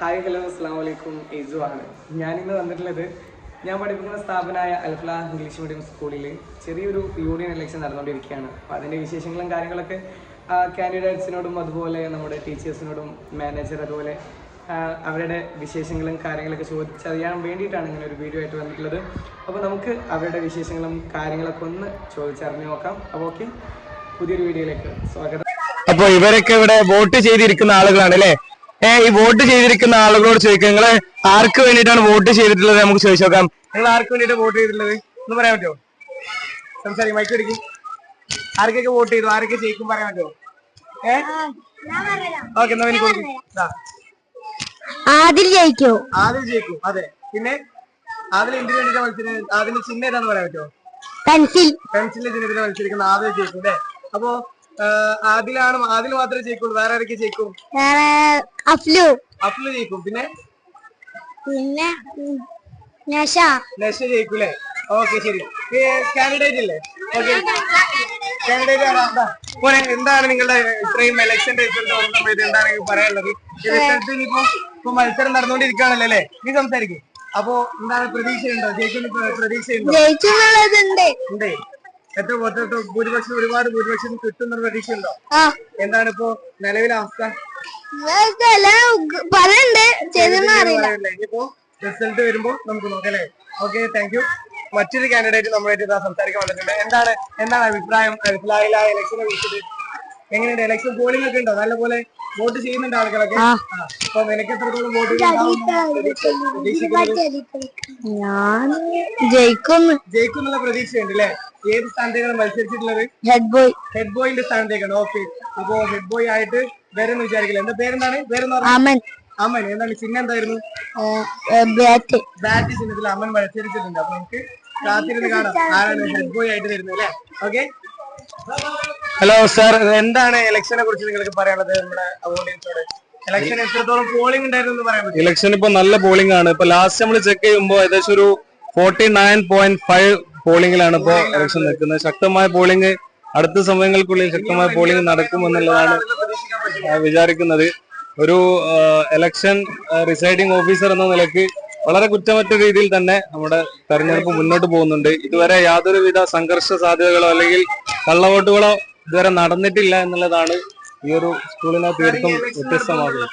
Hi hello അസ്സാം വലൈക്കും ഏജു ആണ്. ഞാനിന്ന് വന്നിട്ടുള്ളത് ഞാൻ പഠിപ്പിക്കുന്ന സ്ഥാപനമായ അൽഫ്ല ഇംഗ്ലീഷ് മീഡിയം സ്കൂളിൽ ചെറിയൊരു യൂണിയൻ ഇലക്ഷൻ നടന്നുകൊണ്ടിരിക്കുകയാണ്. അപ്പോൾ അതിന്റെ വിശേഷങ്ങളും കാര്യങ്ങളൊക്കെ കാൻഡിഡേറ്റ്സിനോടും അതുപോലെ നമ്മുടെ ടീച്ചേഴ്സിനോടും മാനേജർ അതുപോലെ അവരുടെ വിശേഷങ്ങളും കാര്യങ്ങളൊക്കെ ചോദിച്ചറിയാൻ വേണ്ടിയിട്ടാണ് ഇങ്ങനെ ഒരു വീഡിയോ ആയിട്ട് വന്നിട്ടുള്ളത്. അപ്പോൾ നമുക്ക് അവരുടെ വിശേഷങ്ങളും കാര്യങ്ങളൊക്കെ ഒന്ന് ചോദിച്ചറിഞ്ഞ് നോക്കാം. അപ്പോൾ ഓക്കെ പുതിയൊരു വീഡിയോയിലേക്ക് സ്വാഗതം. അപ്പോൾ ഇവരൊക്കെ ഇവിടെ വോട്ട് ചെയ്തിരിക്കുന്ന ആളുകളാണ് അല്ലെ? ഏ ഈ വോട്ട് ചെയ്തിരിക്കുന്ന ആളുകളോട് ചോദിക്കാം നിങ്ങൾ ആർക്ക് വേണ്ടിയിട്ടാണ് വോട്ട് ചെയ്തിട്ടുള്ളത് നമുക്ക് ചോദിച്ചു നോക്കാം. നിങ്ങൾ ആർക്ക് വേണ്ടിയിട്ട് വോട്ട് ചെയ്തിട്ടുള്ളത്? ഒന്ന് പറയാൻ പറ്റുമോ? സംസാരിക്കും മൈക്ക് അടിക്കും ആർക്കൊക്കെ വോട്ട് ചെയ്തു? ആരൊക്കെ ജയിക്കും പറയാൻ പറ്റുമോ? ഏഹ് ഓക്കെ എന്നാ എനിക്ക് ആദിൽ ജയിക്കോ. ആദിൽ ജയിക്കും. അതെ. പിന്നെ ആദിൽ എന്തിനു ആദിൽ ചിഹ്നം ഏതാന്ന് പറയാൻ പറ്റുമോ? പെൻസിൽ. പെൻസിലിന്റെ മത്സരിക്കുന്ന ആദ്യം ജയിക്കും അല്ലേ? അപ്പോ ആദിലാണ് ആദിൽ മാത്രമേ ജയിക്കുള്ളൂ. വേറെ ആരൊക്കെ ജയിക്കും? വേറെ അഫ്ലു. അഫ്ലു ജയിക്കും. പിന്നെ? പിന്നെ നഷ. നശ ജയിക്കൂലേ ഓക്കെ ശരി. കാൻഡിഡേറ്റ് ഇല്ലേ? ഓക്കെ. കാൻഡിഡേറ്റ് മോനെ എന്താണ് നിങ്ങളുടെ ഇത്രയും ഇലക്ഷൻ റിസൾട്ട് വന്ന സമയത്ത് എന്താണ് പറയാനുള്ളത്? റിസൾട്ട് ഇനിയിപ്പോ ഇപ്പൊ മത്സരം നടന്നുകൊണ്ടിരിക്കുകയാണല്ലോ അല്ലേ? നീ സംസാരിക്കും. അപ്പോ എന്താണ് പ്രതീക്ഷയുണ്ടോ? ജയിക്കുന്ന പ്ര- പ്രതീക്ഷയുണ്ടോ? ജയിച്ചുന്നുള്ളതുണ്ട് ഉണ്ട്. എത്ര വോട്ട് ഭൂരിപക്ഷം ഒരുപാട് ഭൂരിപക്ഷം കിട്ടുന്ന പ്രതീക്ഷയുണ്ടോ? എന്താണ് ഇപ്പോ നിലവിലെ അവസ്ഥ? ഇനിയിപ്പോ റിസൾട്ട് വരുമ്പോ നമുക്ക് നോക്കാം അല്ലേ ഓക്കെ താങ്ക് യു മറ്റൊരു കാൻഡിഡേറ്റ് നമ്മളായിട്ട് സംസാരിക്കാൻ വന്നിട്ടുണ്ട്. എന്താണ്? എന്താണ് അഭിപ്രായം? അഭിപ്രായ ഇലക്ഷനെ കുറിച്ചിട്ട് എങ്ങനെയുണ്ട്? ഇലക്ഷൻ പോളിംഗ് ഒക്കെ ഉണ്ടോ? നല്ലപോലെ വോട്ട് ചെയ്യുന്നുണ്ട് ആളുകളൊക്കെ. അപ്പൊ നിനക്ക് എത്രത്തോളം വോട്ട് ഞാൻ ജയിക്കുന്നു. ജയിക്കുന്നുള്ള പ്രതീക്ഷയുണ്ട് അല്ലേ ഏത് സ്ഥാനത്തേക്കാണ് മത്സരിച്ചിട്ടുള്ളത്? ഹെഡ് ബോയ് ഹെഡ് ബോയിന്റെ സ്ഥാനത്തേക്കാണ്. ഓക്കെ അപ്പൊ ഹെഡ് ബോയ് ആയിട്ട് വേറെന്ന് വിചാരിക്കില്ല? എന്താ പേരെന്താണ്? പേരെന്ന് അമൻ. അമ്മൻ എന്താണ്? ചിഹ്നം എന്തായിരുന്നു? ബാറ്റ് ബാറ്റ് ചിഹ്നത്തിൽ അമ്മൻ മത്സരിച്ചിട്ടുണ്ട്. അപ്പൊ നമുക്ക് കാത്തിരുന്ന് കാണാം. ആരാണ് ഹെഡ് ബോയ് ആയിട്ട് വരുന്നത് അല്ലേ ഓക്കെ ഹലോ സാർ എന്താണ് ഇലക്ഷനെ കുറിച്ച് നിങ്ങൾക്ക് പറയാനുള്ളത് നമ്മുടെ ഓഡിയൻസോട് ഇലക്ഷൻ എത്രത്തോളം പോളിംഗ് ഉണ്ടായിരുന്നു പറയാൻ പറ്റും ഇലക്ഷൻ ഇപ്പൊ നല്ല പോളിംഗ് ആണ്. ഇപ്പൊ ലാസ്റ്റ് നമ്മൾ ചെക്ക് ചെയ്യുമ്പോൾ ഏകദേശം ഒരു ഫോർട്ടി നയൻ പോയിന്റ് ഫൈവ് പോളിംഗിലാണ് ഇപ്പോ ഇലക്ഷൻ നിൽക്കുന്നത്. ശക്തമായ പോളിംഗ് അടുത്ത സമയങ്ങൾക്കുള്ളിൽ ശക്തമായ പോളിംഗ് നടക്കുമെന്നുള്ളതാണ് വിചാരിക്കുന്നത്. ഒരു ഇലക്ഷൻ റിസൈഡിംഗ് ഓഫീസർ എന്ന നിലയ്ക്ക് വളരെ കുറ്റമറ്റ രീതിയിൽ തന്നെ നമ്മുടെ തെരഞ്ഞെടുപ്പ് മുന്നോട്ട് പോകുന്നുണ്ട്. ഇതുവരെ യാതൊരുവിധ സംഘർഷ സാധ്യതകളോ അല്ലെങ്കിൽ കള്ളവോട്ടുകളോ ഇതുവരെ നടന്നിട്ടില്ല എന്നുള്ളതാണ് ഈ ഒരു സ്കൂളിനെ തീർത്തും വ്യത്യസ്തമാകുന്നത്.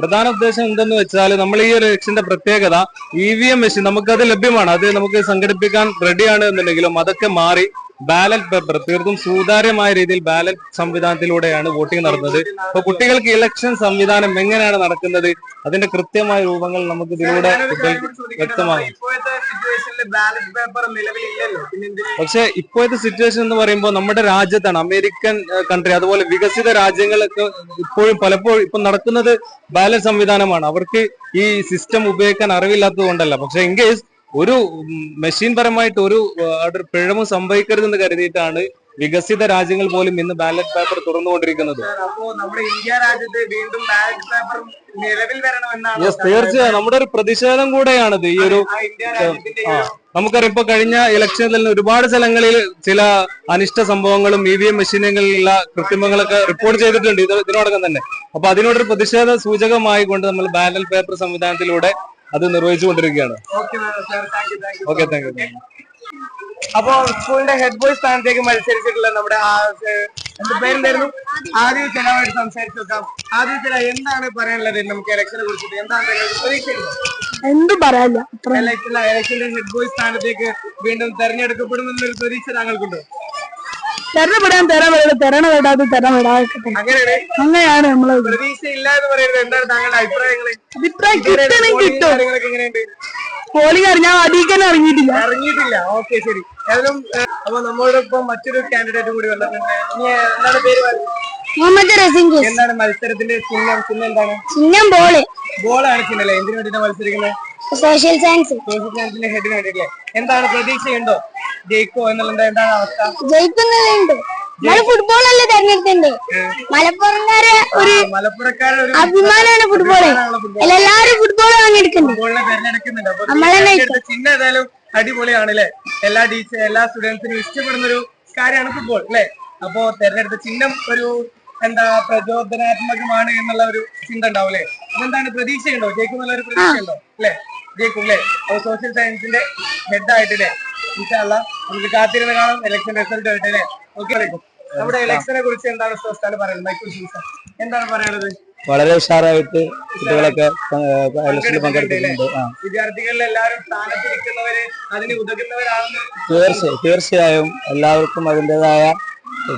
പ്രധാന ഉദ്ദേശം എന്തെന്ന് വെച്ചാൽ നമ്മൾ ഈ ഒരു ലക്ഷ്യന്റെ പ്രത്യേകത ഇ വി എം മെഷീൻ നമുക്കത് ലഭ്യമാണ്. അത് നമുക്ക് സംഘടിപ്പിക്കാൻ റെഡിയാണ് എന്നുണ്ടെങ്കിലും അതൊക്കെ മാറി ബാലറ്റ് പേപ്പർ തീർത്തും സുതാര്യമായ രീതിയിൽ ബാലറ്റ് സംവിധാനത്തിലൂടെയാണ് വോട്ടിംഗ് നടന്നത്. അപ്പൊ കുട്ടികൾക്ക് ഇലക്ഷൻ സംവിധാനം എങ്ങനെയാണ് നടക്കുന്നത്? അതിന്റെ കൃത്യമായ രൂപങ്ങൾ നമുക്ക് ഇതിലൂടെ നിലവിലില്ലല്ലോ. പക്ഷെ ഇപ്പോഴത്തെ സിറ്റുവേഷൻ എന്ന് പറയുമ്പോൾ നമ്മുടെ രാജ്യത്താണ് അമേരിക്കൻ കൺട്രി അതുപോലെ വികസിത രാജ്യങ്ങളൊക്കെ ഇപ്പോഴും പലപ്പോഴും ഇപ്പൊ നടക്കുന്നത് ബാലറ്റ് സംവിധാനമാണ്. അവർക്ക് ഈ സിസ്റ്റം ഉപയോഗിക്കാൻ അറിവില്ലാത്തത് കൊണ്ടല്ല. പക്ഷെ ഇൻ കേസ് ഒരു മെഷീൻ പരമായിട്ട് ഒരു ഒരു പിഴവും സംഭവിക്കരുതെന്ന് കരുതിയിട്ടാണ് വികസിത രാജ്യങ്ങൾ പോലും ഇന്ന് ബാലറ്റ് പേപ്പർ തുറന്നുകൊണ്ടിരിക്കുന്നത്. തീർച്ചയായും. നമ്മുടെ ഒരു പ്രതിഷേധം കൂടെയാണിത് ഈ ഒരു നമുക്കറിയാം ഇപ്പൊ കഴിഞ്ഞ ഇലക്ഷനിൽ തന്നെ ഒരുപാട് സ്ഥലങ്ങളിൽ ചില അനിഷ്ട സംഭവങ്ങളും ഇ വി എം മെഷീനുകളിലുള്ള കൃത്രിമങ്ങളൊക്കെ റിപ്പോർട്ട് ചെയ്തിട്ടുണ്ട്. ഇത് ഇതിനോടകം തന്നെ. അപ്പൊ അതിനോടൊരു പ്രതിഷേധ സൂചകമായി കൊണ്ട് നമ്മൾ ബാലറ്റ് പേപ്പർ സംവിധാനത്തിലൂടെ അത് നിർവഹിച്ചുകൊണ്ടിരിക്കുകയാണ് okay sir thank you thank you okay thank you അപ്പോ സ്കൂളിന്റെ ഹെഡ് ബോയ് സ്ഥാനത്തേക്ക് മത്സരിച്ചിട്ടുള്ള നമ്മുടെ എന്ത് പേരെന്തായിരുന്നു? ആദ്യ ചിലവായിട്ട് സംസാരിച്ചു നോക്കാം. ആദ്യ ചില എന്താണ് പറയാനുള്ളത് നമുക്ക് ഇലക്ഷനെ കുറിച്ചിട്ട്? എന്താണ് എന്ത് പറയാല്ല ഇലക്ഷൻ ഇലക്ഷന്റെ ഹെഡ് ബോയ് സ്ഥാനത്തേക്ക് വീണ്ടും തെരഞ്ഞെടുക്കപ്പെടുമെന്നൊരു പ്രതീക്ഷ താങ്കൾക്കുണ്ടോ? തെരഞ്ഞെപ്പെടാൻ തരാൻ പറയുന്നത് തരണ വിടാതെ തരാൻ വിടാതെ അങ്ങനെയാണ്. നമ്മൾ അഭിപ്രായം കിട്ടണം കിട്ടും. പോളിംഗ് അറിഞ്ഞാൽ അടിയിക്കാൻ ഇറങ്ങിയിട്ടില്ല. അറിഞ്ഞിട്ടില്ല ഓക്കെ ശരി. ഏതായാലും അപ്പൊ നമ്മളോടൊപ്പം മറ്റൊരു കാൻഡിഡേറ്റ് കൂടി വന്നിട്ടുണ്ട്. എന്താണ് പേര് മുഹമ്മദ് റസീം. എന്താണ് മത്സരത്തിന്റെ ചിഹ്നം? ചിഹ്നം എന്താണ്? ചിഹ്നം ബോൾ. ബോളാണ് ചിഹ്നല്ലേ എന്തിനു വേണ്ടിയിട്ടാണ് മത്സരിക്കുന്നത്? സോഷ്യൽ സയൻസ് സോഷ്യൽ സയൻസിന്റെ ഹെഡിന് വേണ്ടിയില്ലേ എന്താണ് പ്രതീക്ഷയുണ്ടോ? ജയിക്കോ എന്നുള്ളത് എന്താണ് അവസ്ഥ? ജയിക്കുന്നതുണ്ട്. നമ്മൾ ഫുട്ബോൾ അല്ലേ തെരഞ്ഞെടുത്തിട്ടുണ്ട് മലപ്പുറംകാരെ ഒരു അഭിമാനമാണ് ഫുട്ബോൾ. എല്ലാരും ഫുട്ബോൾ വാങ്ങിയെടുക്കുന്നുണ്ട്. നമ്മളെ ചിഹ്നം ഏതായാലും അടിപൊളിയാണ് അല്ലെ എല്ലാ ടീച്ചർ എല്ലാ സ്റ്റുഡൻസിനും ഇഷ്ടപ്പെടുന്ന ഒരു കാര്യമാണ് ഫുട്ബോൾ അല്ലെ? അപ്പോ തെരഞ്ഞെടുത്ത ചിഹ്നം ഒരു എന്താ പ്രചോദനാത്മകമാണ് എന്നുള്ള ഒരു ചിന്ത ഉണ്ടാവും അല്ലെ? എന്താണ് പ്രതീക്ഷയുണ്ടോ? ജയിക്കും എന്നുള്ള ഒരു പ്രതീക്ഷയുണ്ടോ? അല്ലെ? ജയിക്കും അല്ലെ? സോഷ്യൽ സയൻസിന്റെ ഹെഡ് അല്ലെ? ഇൻഷാല്ല നമുക്ക് കാത്തിരുന്ന് കാണാം. ഇലക്ഷൻ റിസൾട്ട് ആയിട്ട് അല്ലെ? ഓക്കെ നമ്മുടെ ഇലക്ഷനെ കുറിച്ച് എന്താണ് ഉസ്താദ് പറയുന്നത്? മൈക്കിൾ ഷൂസ എന്താണ് പറയുന്നത് വളരെ ഉഷാറായിട്ട് കുട്ടികളൊക്കെ ആ വിദ്യാർത്ഥികളിൽ എല്ലാവരും സ്ഥാനത്തിരിക്കുന്നവര് അതിന് ഉതകുന്നവരാണെന്ന് തീർച്ചയായും തീർച്ചയായും എല്ലാവർക്കും അതിന്റെതായ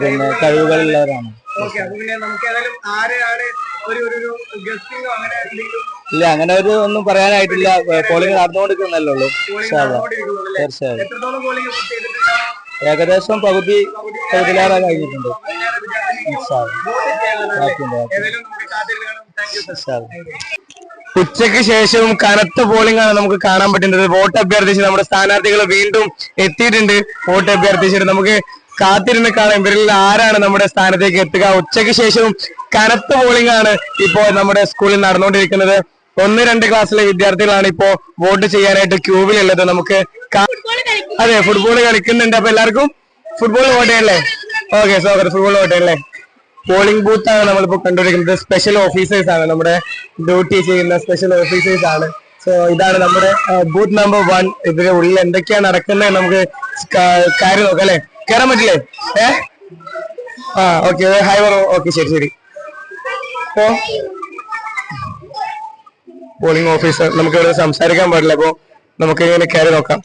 പിന്നെ കഴിവുകളുള്ളവരാണ്. ഓക്കെ അപ്പൊ പിന്നെ നമുക്ക് ഏതായാലും ആരെയാണ് ഒരു ഒരു ഒരു ഗസ്റ്റിംഗോ അങ്ങനെ എന്തെങ്കിലും ഇല്ല അങ്ങനെ ഒരു ഒന്നും പറയാനായിട്ടില്ല. പോളിംഗ് നടന്നുകൊണ്ടിരിക്കുന്നല്ലേ ഉള്ളൂ. തീർച്ചയായും. എത്രത്തോളം പോളിംഗ് ചെയ്തിട്ടുണ്ടാവും ഏകദേശം പകുതി പകുതിയിലേറെ കഴിഞ്ഞിട്ടുണ്ട്. ഉച്ചയ്ക്ക് ശേഷവും കനത്ത പോളിംഗ് ആണ് നമുക്ക് കാണാൻ പറ്റുന്നത്. വോട്ട് അഭ്യർത്ഥിച്ച് നമ്മുടെ സ്ഥാനാർത്ഥികൾ വീണ്ടും എത്തിയിട്ടുണ്ട്. വോട്ട് അഭ്യർത്ഥിച്ചിട്ട് നമുക്ക് കാത്തിരുന്ന് കാണാം. ഇവരിൽ ആരാണ് നമ്മുടെ സ്ഥാനത്തേക്ക് എത്തുക? ഉച്ചയ്ക്ക് ശേഷവും കനത്ത പോളിംഗ് ആണ് ഇപ്പോൾ നമ്മുടെ സ്കൂളിൽ നടന്നുകൊണ്ടിരിക്കുന്നത്. ഒന്ന് രണ്ട് ക്ലാസ്സിലെ വിദ്യാർത്ഥികളാണ് ഇപ്പോ വോട്ട് ചെയ്യാനായിട്ട് ക്യൂവിലുള്ളത് നമുക്ക് അതെ ഫുട്ബോൾ കളിക്കുന്നുണ്ട്. അപ്പൊ എല്ലാവർക്കും ഫുട്ബോൾ വോട്ട് ചെയ്യല്ലേ ഓക്കെ സോക്കർ ഫുട്ബോൾ വോട്ട് ചെയ്യല്ലേ പോളിംഗ് ബൂത്ത് ആണ് നമ്മളിപ്പോ കണ്ടുപിടിക്കുന്നത് സ്പെഷ്യൽ ഓഫീസേഴ്സ് ആണ്. നമ്മുടെ ഡ്യൂട്ടി ചെയ്യുന്ന സ്പെഷ്യൽ ഓഫീസേഴ്സ് ആണ്. സോ ഇതാണ് നമ്മുടെ ബൂത്ത് നമ്പർ വൺ ഇതിന്റെ ഉള്ളിൽ എന്തൊക്കെയാണ് നടക്കുന്നത്? നമുക്ക് കാര്യം നോക്കാം അല്ലെ? കയറാൻ പറ്റില്ലേ? ഏ? ആ ഓക്കെ ഹായ് ഹൈ ഓക്കെ ശരി ശരി. അപ്പോ പോളിംഗ് ഓഫീസർ നമുക്ക് ഇവിടെ സംസാരിക്കാൻ പാടില്ല. അപ്പോ നമുക്ക് ഇങ്ങനെ കയറി നോക്കാം.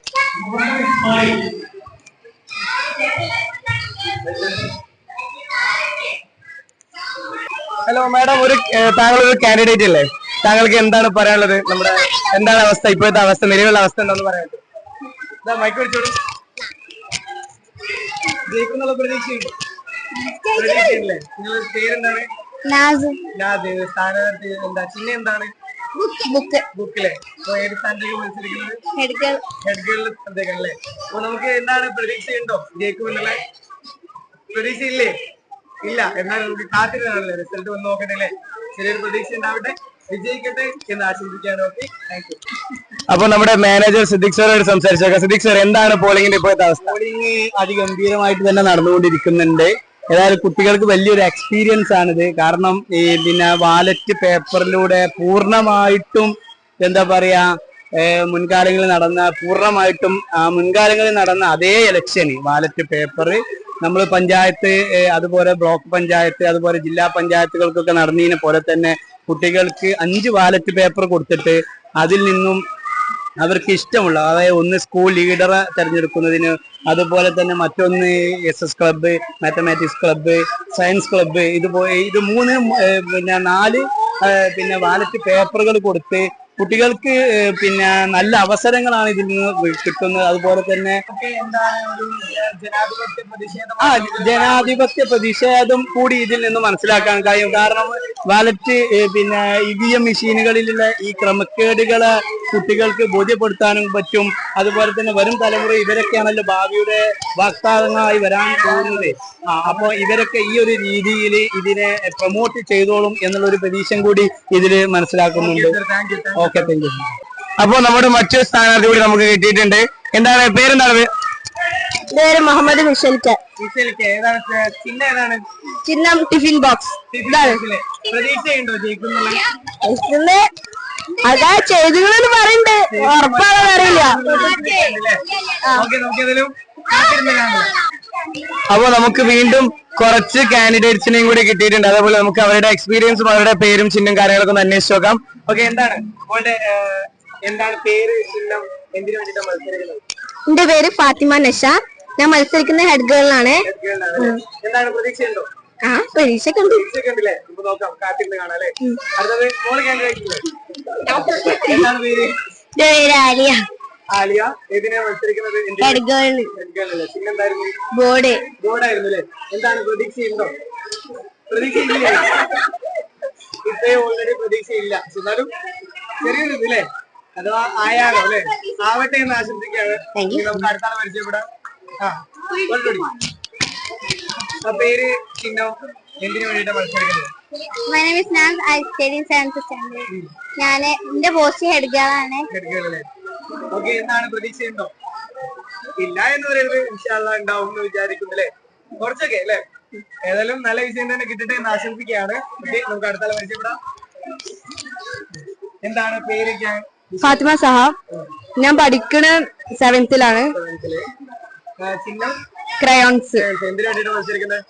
ഹലോ മാഡം ഒരു താങ്കൾ ഒരു കാൻഡിഡേറ്റ് അല്ലേ താങ്കൾക്ക് എന്താണ് പറയാനുള്ളത്? നമ്മുടെ എന്താണ് അവസ്ഥ? ഇപ്പോഴത്തെ അവസ്ഥ നിലവിലുള്ള അവസ്ഥ എന്താണെന്ന് പറയാനുള്ളത് മൈക്ക് ജയിക്കുന്നുള്ള പ്രതീക്ഷയുണ്ട്. പ്രതീക്ഷയില്ലേ നിങ്ങളുടെ പേരെന്താണ്? നാദ്. സ്ഥാനാർത്ഥി? എന്താ? ചിഹ്നം എന്താണ്? ബുക്ക് ബുക്കിലെ. അപ്പൊ ഏത് സ്ഥാനത്തേക്ക് മത്സരിക്കുന്നത്? ഹെഡ് ഗേളിൽ സ്ഥാനത്തേക്കല്ലേ അപ്പൊ നമുക്ക് എന്താണ് പ്രതീക്ഷയുണ്ടോ? ജയിക്കുമെന്നുള്ള? പ്രതീക്ഷയില്ലേ? ഇല്ല. എന്നാൽ നമുക്ക് കാത്തിരുന്നാണല്ലേ. റിസൾട്ട് വന്ന് നോക്കട്ടെ അല്ലേ? ചെറിയൊരു പ്രതീക്ഷ ഉണ്ടാവട്ടെ. വിജയിക്കട്ടെ എന്ന് ആശംസിക്കുകയാണ് ഓക്കെ താങ്ക് യു അപ്പൊ നമ്മുടെ മാനേജർ സിദ്ദിഖ് സാറോട് സംസാരിച്ചേക്കാം. സിദ്ദിഖ് സാർ എന്താണ് പോളിംഗിന്റെ ഇപ്പോഴത്തെ അവസ്ഥ? പോളിംഗ് അതിഗംഭീരമായിട്ട് തന്നെ നടന്നുകൊണ്ടിരിക്കുന്നുണ്ട്. ഏതായാലും കുട്ടികൾക്ക് വലിയൊരു എക്സ്പീരിയൻസ് ആണിത്. കാരണം ഈ പിന്നെ വാലറ്റ് പേപ്പറിലൂടെ പൂർണമായിട്ടും എന്താ പറയാ മുൻകാലങ്ങളിൽ നടന്ന പൂർണമായിട്ടും ആ മുൻകാലങ്ങളിൽ നടന്ന അതേ ഇലക്ഷന് വാലറ്റ് പേപ്പർ നമ്മൾ പഞ്ചായത്ത് അതുപോലെ ബ്ലോക്ക് പഞ്ചായത്ത് അതുപോലെ ജില്ലാ പഞ്ചായത്തുകൾക്കൊക്കെ നടന്നതിനെ പോലെ തന്നെ കുട്ടികൾക്ക് അഞ്ച് വാലറ്റ് പേപ്പർ കൊടുത്തിട്ട് അതിൽ നിന്നും അവർക്ക് ഇഷ്ടമുള്ള അതായത് ഒന്ന് സ്കൂൾ ലീഡറെ തിരഞ്ഞെടുക്കുന്നതിന് അതുപോലെ തന്നെ മറ്റൊന്ന് S S club mathematics club science club ഇതുപോലെ ഇത് മൂന്ന് പിന്നെ നാല് പിന്നെ വാലറ്റ് പേപ്പറുകൾ കൊടുത്ത് കുട്ടികൾക്ക് പിന്നെ നല്ല അവസരങ്ങളാണ് ഇതിൽ നിന്ന് കിട്ടുന്നത്. അതുപോലെ തന്നെ ആ ജനാധിപത്യ പ്രതിഷേധം കൂടി ഇതിൽ നിന്ന് മനസ്സിലാക്കാൻ കഴിയും. കാരണം വാലറ്റ് പിന്നെ ഇ വി എം മെഷീനുകളിലുള്ള ഈ ക്രമക്കേടുകളെ കുട്ടികൾക്ക് ബോധ്യപ്പെടുത്താനും പറ്റും. അതുപോലെ തന്നെ വരും തലമുറ ഇവരൊക്കെയാണല്ലോ ഭാവിയുടെ വാക്താവങ്ങളായി വരാൻ പോകുന്നത്. ആ അപ്പൊ ഇവരൊക്കെ ഈ ഒരു രീതിയിൽ ഇതിനെ പ്രൊമോട്ട് ചെയ്തോളും എന്നുള്ള ഒരു പ്രതീക്ഷ കൂടി ഇതിൽ മനസ്സിലാക്കുന്നുണ്ട്. ഓക്കെ താങ്ക് യു അപ്പൊ നമ്മുടെ മറ്റൊരു സ്ഥാനാർത്ഥി കൂടി നമുക്ക് കിട്ടിയിട്ടുണ്ട്. എന്താണ് പേരെന്താണ്? പേര് മുഹമ്മദ് മിഷൽക്ക് ചിഹ്നം ടിഫിൻ ബോക്സ്. ഇതിന്റെ അതാ ചെയ്തുകളെന്ന് പറയണ്ട്. ഉറപ്പാണെന്ന് അറിയില്ല. അപ്പൊ നമുക്ക് വീണ്ടും കുറച്ച് കാൻഡിഡേറ്റ്സിനെയും കൂടി കിട്ടിയിട്ടുണ്ട്. അതേപോലെ നമുക്ക് അവരുടെ എക്സ്പീരിയൻസും അവരുടെ പേരും ചിഹ്നം കാര്യങ്ങളൊക്കെ ഒന്ന് അന്വേഷിച്ച് നോക്കാം. ഓക്കെ എന്താണ്? മോളുടെ എന്താണ് പേര് ചിഹ്നം എന്തിനു വേണ്ടിയിട്ടാണ് മത്സരിക്കുന്നത്? എന്റെ പേര് ഫാത്തിമ നഷ. ഞാൻ മത്സരിക്കുന്ന ഹെഡ് ഗേൾ ആണ്. എന്താണ് പ്രതീക്ഷയുണ്ടോ? ആ പ്രതീക്ഷയൊക്കെ ഉണ്ട് പ്രതീക്ഷയൊക്കെ ഉണ്ടല്ലേ നമുക്ക് നോക്കാം കാത്തിരുന്ന് കാണാം അല്ലേ? അടുത്തത് മോൾ കാൻഡിഡേറ്റ് എന്താണ് പേര്? എന്റെ പേര് ആലിയ. ആലിയ ഏതിനാ മത്സരിക്കുന്നത്? ഗേൾ ഹെഡ് ഗേളിന് എടുക്കാനല്ലേ? പിന്നെ എന്തായിരുന്നു? ബോർഡ് ബോർഡായിരുന്നു അല്ലേ? എന്താണ് പ്രതീക്ഷയുണ്ടോ? പ്രതീക്ഷയില്ലേ? ഇപ്പേ ഓൾറെഡി പ്രതീക്ഷയില്ല. എന്നാലും ചെറിയൊരു ഇതില്ലേ അഥവാ ആയാലോ അല്ലെ? ആവട്ടെ എന്ന് ആശംസിക്കുകയാണ്. നമുക്ക് അടുത്താണ് പരിചയപ്പെടാം ആ പേര് ചിഹ്നം? എന്തിനു വേണ്ടിയിട്ടാണ് മത്സരിക്കുന്നത്? My name is Naz I study in seventh standard ഞാൻ എന്റെ പോസ്റ്റ് ഹെഡ് ഗേൾ ആണ് ഓക്കെ എന്താണ് പ്രതീക്ഷയുണ്ടോ? ഇല്ല എന്ന് പറയുന്നത് ഇൻഷാല്ല ഉണ്ടാവും എന്ന് വിചാരിക്കുന്നു അല്ലേ? കുറച്ചൊക്കെ അല്ലേ? ഏതായാലും നല്ല വിജയം തന്നെ കിട്ടട്ടെ എന്ന് ആശംസിക്കുകയാണ് നമുക്ക് അടുത്ത പരിചയപ്പെടാം. എന്താണ് പേരൊക്കെ? ഫാത്തിമ സഹാബ്. ഞാൻ പഠിക്കണ സെവൻത്തിലാണ് ചിഹ്നം? ക്രയോൺസ് എന്തിനു വേണ്ടിയിട്ട് മത്സരിക്കുന്നത്?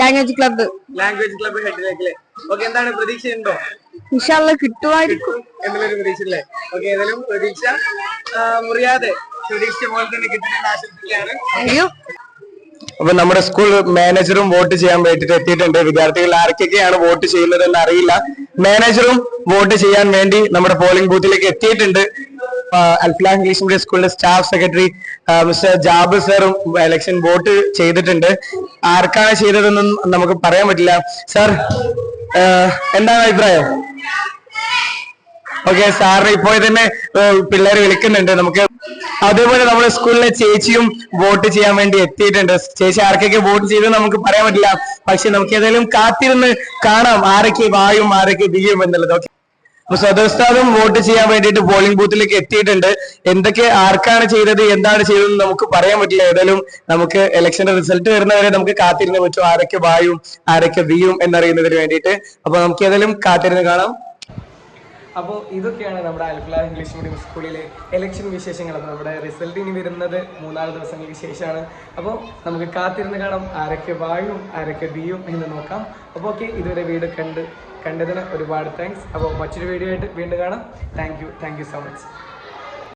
ലാംഗ്വേജ് ക്ലബ്ബ് ലാംഗ്വേജ് ക്ലബ് ഹെഡിലേക്കല്ലേ ഓക്കെ എന്താണ് പ്രതീക്ഷ ഉണ്ടോ ഇൻഷാല്ല കിട്ടുമായിരിക്കും എന്നുള്ളൊരു പ്രതീക്ഷ അല്ലേ ഓക്കെ ഏതായാലും പ്രതീക്ഷ മുറിയാതെ പ്രതീക്ഷിച്ച പോലെ തന്നെ കിട്ടുന്ന ആശംസിക്കുകയാണ്. അപ്പൊ നമ്മുടെ സ്കൂൾ മാനേജറും വോട്ട് ചെയ്യാൻ വേണ്ടിട്ട് എത്തിയിട്ടുണ്ട്. വിദ്യാർത്ഥികൾ ആർക്കൊക്കെയാണ് വോട്ട് ചെയ്യുന്നത് എന്ന് അറിയില്ല മാനേജറും വോട്ട് ചെയ്യാൻ വേണ്ടി നമ്മുടെ പോളിംഗ് ബൂത്തിലേക്ക് എത്തിയിട്ടുണ്ട്. അൽഫ്ലാ ഇംഗ്ലീഷ് മീഡിയം സ്കൂളിലെ സ്റ്റാഫ് സെക്രട്ടറി മിസ്റ്റർ ജാബ് സാറും ഇലക്ഷൻ വോട്ട് ചെയ്തിട്ടുണ്ട്. ആർക്കാണ് ചെയ്തതെന്നും നമുക്ക് പറയാൻ പറ്റില്ല. സാർ എന്താണ് അഭിപ്രായം? ഓക്കെ സാറിന് ഇപ്പോൾ തന്നെ പിള്ളേർ വിളിക്കുന്നുണ്ട്. നമുക്ക് അതേപോലെ നമ്മുടെ സ്കൂളിലെ ചേച്ചിയും വോട്ട് ചെയ്യാൻ വേണ്ടി എത്തിയിട്ടുണ്ട്. ചേച്ചി ആർക്കൊക്കെ വോട്ട് ചെയ്ത് നമുക്ക് പറയാൻ പറ്റില്ല. പക്ഷെ നമുക്ക് ഏതായാലും കാത്തിരുന്ന് കാണാം ആരൊക്കെ വായും ആരൊക്കെ ബിയും എന്നുള്ളത്. ഓക്കെ സ്വതസ്ഥാനം വോട്ട് ചെയ്യാൻ വേണ്ടിയിട്ട് പോളിംഗ് ബൂത്തിലേക്ക് എത്തിയിട്ടുണ്ട്. എന്തൊക്കെ ആർക്കാണ് ചെയ്തത് എന്താണ് ചെയ്തതെന്ന് നമുക്ക് പറയാൻ പറ്റില്ല. ഏതായാലും നമുക്ക് ഇലക്ഷന്റെ റിസൾട്ട് വരുന്നവരെ നമുക്ക് കാത്തിരുന്ന് പറ്റും ആരൊക്കെ വായും ആരൊക്കെ വിയും എന്നറിയുന്നതിന് വേണ്ടിയിട്ട്. അപ്പൊ നമുക്ക് ഏതായാലും കാത്തിരുന്ന് കാണാം. അപ്പോൾ ഇതൊക്കെയാണ് നമ്മുടെ ആലപ്പുഴ ഇംഗ്ലീഷ് മീഡിയം സ്കൂളിലെ ഇലക്ഷൻ വിശേഷങ്ങൾ. അപ്പോൾ നമ്മുടെ റിസൾട്ട് ഇനി വരുന്നത് മൂന്നാൽ ദിവസങ്ങൾക്ക് ശേഷമാണ്. അപ്പോൾ നമുക്ക് കാത്തിരുന്ന് കാണാം. ആരൊക്കെ വായും ആരൊക്കെ ബിയും എന്ന് നോക്കാം. അപ്പോൾ ഓക്കെ ഇതുവരെ വീട് കണ്ട് കണ്ടതിന് ഒരുപാട് താങ്ക്സ് അപ്പോൾ മറ്റൊരു വീഡിയോ ആയിട്ട് വീണ്ടും കാണാം. Thank you thank you so much